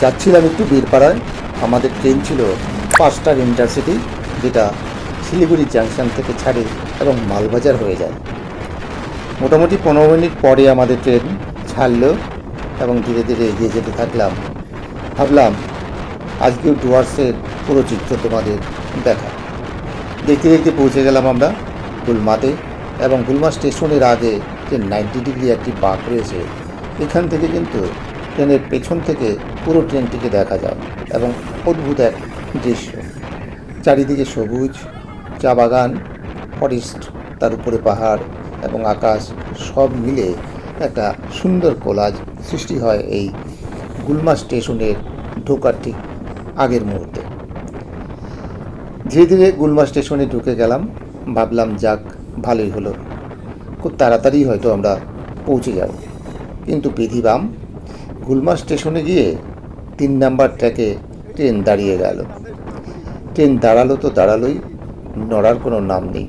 যাচ্ছিলাম একটু বীরপাড়ায়। আমাদের ট্রেন ছিল পাঁচটার ইন্টারসিটি যেটা শিলিগুড়ি জাংশন থেকে ছাড়ে এবং মালবাজার হয়ে যায়। মোটামুটি পনেরো মিনিট পরে আমাদের ট্রেন ছাড়লো এবং ধীরে ধীরে এগিয়ে যেতে থাকলাম। ভাবলাম, আজকেও ডুয়ার্সের পুরো চিত্র তোমাদের দেখা দেখতে দেখতে পৌঁছে গেলাম আমরা গুলমাতে এবং গুলমা স্টেশনের আগে যে নাইনটি ডিগ্রি একটি বাঁক রয়েছে, এখান থেকে কিন্তু ট্রেনের পেছন থেকে পুরো ট্রেনটিকে দেখা যায় এবং অদ্ভুত এক দৃশ্য। চারিদিকে সবুজ, চা বাগান, ফরেস্ট, তার উপরে পাহাড় এবং আকাশ সব মিলে একটা সুন্দর কোলাজ সৃষ্টি হয় এই গুলমা স্টেশনের ঢোকার ঠিক আগের মুহূর্তে। ধীরে ধীরে গুলমা স্টেশনে ঢুকে গেলাম, ভাবলাম, যাক, ভালোই হলো। খুব তাড়াতাড়ি হয়তো আমরা পৌঁছে যাব। কিন্তু বিধিবাম গুলমা স্টেশনে গিয়ে তিন নাম্বার ট্র্যাকে ট্রেন দাঁড়িয়ে গেল। ট্রেন দাঁড়াল তো দাঁড়ালোই, নড়ার কোনো নাম নেই।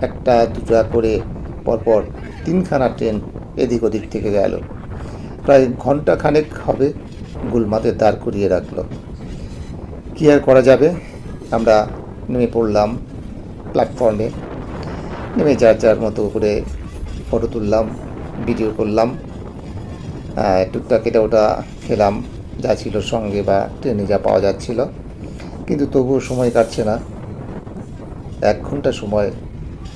একটা, দুটা করে পরপর তিনখানা ট্রেন এদিক ওদিক থেকে গেল। প্রায় ঘণ্টা খানেক হবে গুলমাতে দাঁড় করিয়ে রাখল। কী আর করা যাবে? আমরা নেমে পড়লাম প্ল্যাটফর্মে। নেমে যার যার মতো করে ফটো তুললাম, ভিডিও করলাম। টুকটাক এটা ওটা খেলাম, যা ছিল সঙ্গে বা ট্রেনে যা পাওয়া যাচ্ছিল। কিন্তু তবুও সময় কাটছে না। এক ঘণ্টা সময়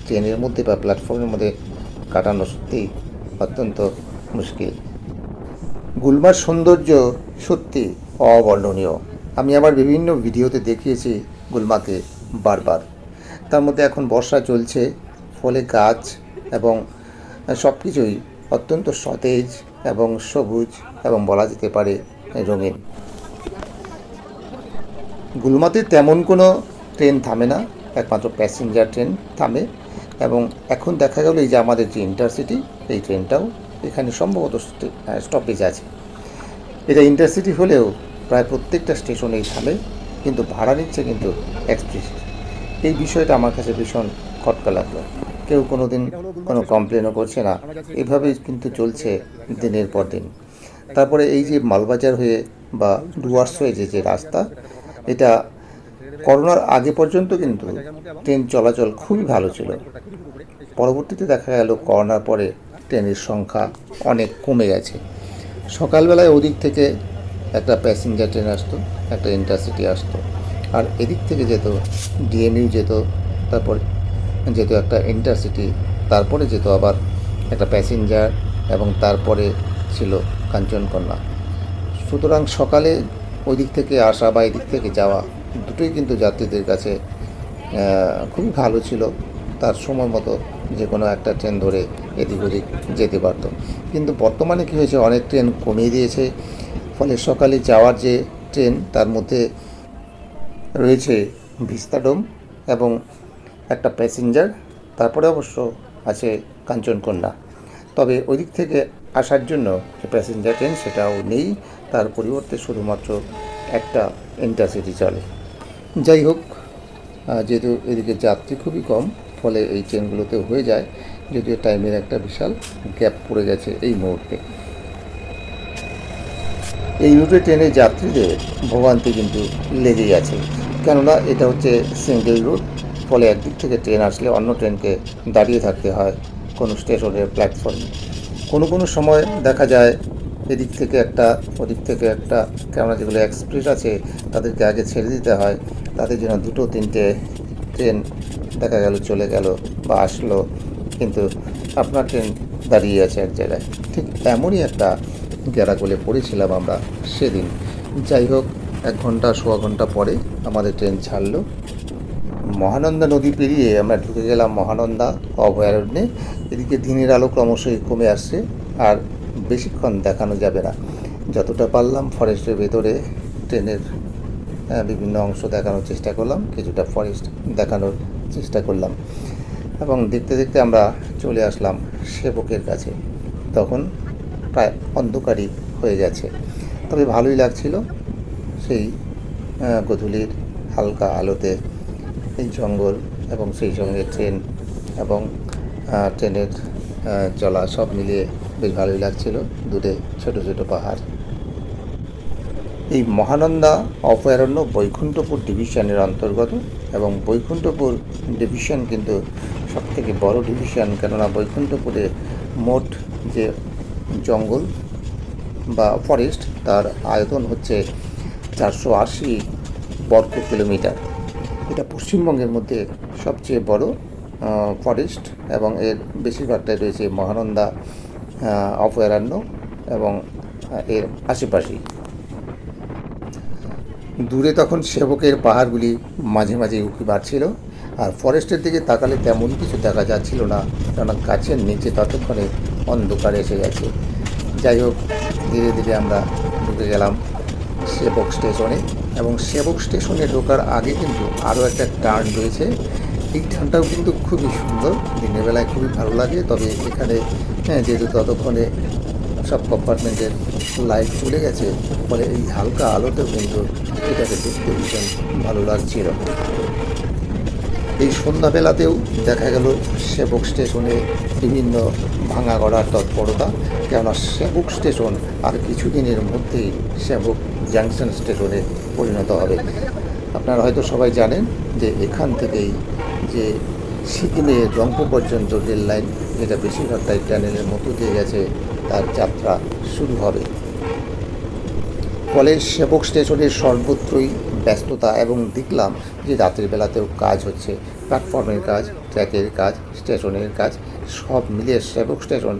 ট্রেনের মধ্যে বা প্ল্যাটফর্মের মধ্যে কাটানো সত্যিই অত্যন্ত মুশকিল। গুলমার সৌন্দর্য সত্যি অবর্ণনীয়। আমি আমার বিভিন্ন ভিডিওতে দেখিয়েছি গুলমাকে বারবার। তার মধ্যে এখন বর্ষা চলছে, ফলে গাছ এবং সব কিছুই অত্যন্ত সতেজ এবং সবুজ এবং বলা যেতে পারে রঙিন। গুলমাতে তেমন কোনো ট্রেন থামে না, একমাত্র প্যাসেঞ্জার ট্রেন থামে এবং এখন দেখা গেল এই যে আমাদের যে ইন্টারসিটি এই ট্রেনটাও এখানে সম্ভবত স্টপেজ আছে। এটা ইন্টারসিটি হলেও প্রায় প্রত্যেকটা স্টেশনেই থামে, কিন্তু ভাড়া নিচ্ছে কিন্তু এক্সপ্রেস এই বিষয়টা আমার কাছে ভীষণ খটকা লাগল। কেউ কোনো দিন কোনো কমপ্লেনও করছে না। এভাবেই কিন্তু চলছে দিনের পর দিন। তারপরে এই যে মালবাজার হয়ে বা ডুয়ার্স হয়ে যে যে রাস্তা, এটা করোনার আগে পর্যন্ত কিন্তু ট্রেন চলাচল খুবই ভালো ছিল। পরবর্তীতে দেখা গেল করোনার পরে ট্রেনের সংখ্যা অনেক কমে গেছে। সকালবেলায় ওদিক থেকে একটা প্যাসেঞ্জার ট্রেন আসতো, একটা ইন্টারসিটি আসতো। আর এদিক থেকে যেত ডিএমইউ যেত, তারপর যেত একটা ইন্টারসিটি তারপরে যেত আবার একটা প্যাসেঞ্জার এবং তারপরে ছিল কাঞ্চনকন্যা। সুতরাং সকালে ওই দিক থেকে আসা বা এদিক থেকে যাওয়া দুটোই কিন্তু যাত্রীদের কাছে খুবই ভালো ছিল। তার সময় মতো যে কোনো একটা ট্রেন ধরে এদিক ওদিক যেতে পারতো। কিন্তু বর্তমানে কী হয়েছে, অনেক ট্রেন কমিয়ে দিয়েছে। ফলে সকালে যাওয়ার যে ট্রেন, তার মধ্যে রয়েছে ভিস্তাডোম এবং একটা প্যাসেঞ্জার তারপরে অবশ্য আছে কাঞ্চনকন্যা। তবে ওই দিক থেকে আসার জন্য যে প্যাসেঞ্জার ট্রেন সেটাও নেই, তার পরিবর্তে শুধুমাত্র একটা ইন্টারসিটি চলে। যাই হোক যেহেতু এদিকে যাত্রী খুবই কম, ফলে এই ট্রেনগুলোতে হয়ে যায়, যদিও টাইমের একটা বিশাল গ্যাপ পড়ে গেছে এই মুহূর্তে। এই রুটে ট্রেনের যাত্রীদের ভোগান্তি কিন্তু লেগেই আছে। কেননা এটা হচ্ছে সিঙ্গেল রুট ফলে একদিক থেকে ট্রেন আসলে অন্য ট্রেনকে দাঁড়িয়ে থাকতে হয় কোনো স্টেশনের প্ল্যাটফর্মে কোনো কোনো সময় দেখা যায় এদিক থেকে একটা, ওদিক থেকে একটা, কেননা যেগুলো এক্সপ্রেস আছে তাদেরকে আগে ছেড়ে দিতে হয়, তাদের জন্য দুটো তিনটে ট্রেন দেখা গেল, চলে গেল বা আসলো, কিন্তু আপনার ট্রেন দাঁড়িয়ে আছে এক জায়গায়। ঠিক এমনই একটা গ্যারাগোলে পড়েছিলাম আমরা সেদিন। যাই হোক, এক ঘণ্টা, সোয়া ঘণ্টা পরে আমাদের ট্রেন ছাড়লো। মহানন্দা নদী পেরিয়ে আমরা ঢুকে গেলাম মহানন্দা, অভয়ারণ্যে। এদিকে দিনের আলো ক্রমশই কমে আসছে আর বেশিক্ষণ দেখানো যাবে না। যতটা পারলাম ফরেস্টের ভেতরে ট্রেনের বিভিন্ন অংশ দেখানোর চেষ্টা করলাম, কিছুটা ফরেস্ট দেখানোর চেষ্টা করলাম। এবং দেখতে দেখতে আমরা চলে আসলাম সেবকের কাছে। তখন প্রায় অন্ধকারই হয়ে গেছে। তবে ভালোই লাগছিল সেই গোধূলির হালকা আলোতে এই জঙ্গল এবং সেই সঙ্গে ট্রেন এবং ট্রেনের চলা সব মিলিয়ে বেশ ভালোই লাগছিল। দূরে ছোট ছোট পাহাড়। এই মহানন্দা অভয়ারণ্য বৈকুণ্ঠপুর ডিভিশনের অন্তর্গত এবং বৈকুণ্ঠপুর ডিভিশন কিন্তু সবথেকে বড় ডিভিশন, কেননা বৈকুণ্ঠপুরে মোট যে জঙ্গল বা ফরেস্ট তার আয়তন হচ্ছে চারশো আশি বর্গ কিলোমিটার। এটা পশ্চিমবঙ্গের মধ্যে সবচেয়ে বড় ফরেস্ট এবং এর বেশিরভাগটাই রয়েছে মহানন্দা অভয়ারণ্য এবং এর আশেপাশেই। দূরে তখন সেবকের পাহাড়গুলি মাঝে মাঝে উঁকি বাড়ছিল আর ফরেস্টের দিকে তাকালে তেমন কিছু দেখা যাচ্ছিল না, কেননা গাছের নিচে ততক্ষণে অন্ধকার এসে গেছে। যাই হোক, ধীরে ধীরে আমরা ঢুকে গেলাম। সেবক স্টেশনে এবং সেবক স্টেশনে ঢোকার আগে কিন্তু আরও একটা টার্ন রয়েছে। এই টার্নটাও কিন্তু খুবই সুন্দর। দিনের বেলায় খুবই ভালো লাগে। তবে এখানে হ্যাঁ, যেহেতু ততক্ষণে সব কম্পার্টমেন্টের লাইট চলে গেছে ফলে এই হালকা আলোতেও কিন্তু এটাকে দেখতে ভীষণ ভালো লাগছিল। এই সন্ধ্যাবেলাতেও দেখা গেল সেবক স্টেশনে বিভিন্ন ভাঙা গড়ার তৎপরতা। কেননা সেবক স্টেশন আর কিছুদিনের মধ্যেই সেবক জাংশন স্টেশনে পরিণত হবে। আপনারা হয়তো সবাই জানেন যে এখান থেকেই যে সিকিমে রংপুর পর্যন্ত রেল লাইন, যেটা বেশিরভাগটাই টানেলের মধ্য দিয়ে গেছে, তার যাত্রা শুরু হবে। ফলে সেবক স্টেশনের সর্বত্রই ব্যস্ততা এবং দেখলাম যে রাতের বেলাতেও কাজ হচ্ছে। প্ল্যাটফর্মের কাজ, ট্র্যাকের কাজ, স্টেশনের কাজ, সব মিলিয়ে সেবক স্টেশন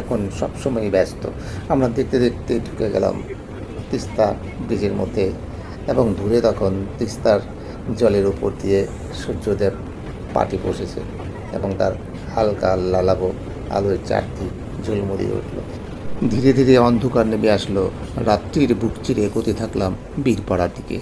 এখন সবসময় ব্যস্ত। আমরা দেখতে দেখতে ঢুকে গেলাম। তিস্তা ব্রিজের মধ্যে এবং দূরে তখন তিস্তার জলের উপর দিয়ে সূর্যদেব পাটি বসেছে এবং তার হালকা লালাবো আলোয় চারটি ঝুলমুড়িয়ে উঠল। ধীরে ধীরে অন্ধকার নেমে আসলো। রাত্রির বুক চিরে এগোতে থাকলাম বীরপাড়ার দিকে।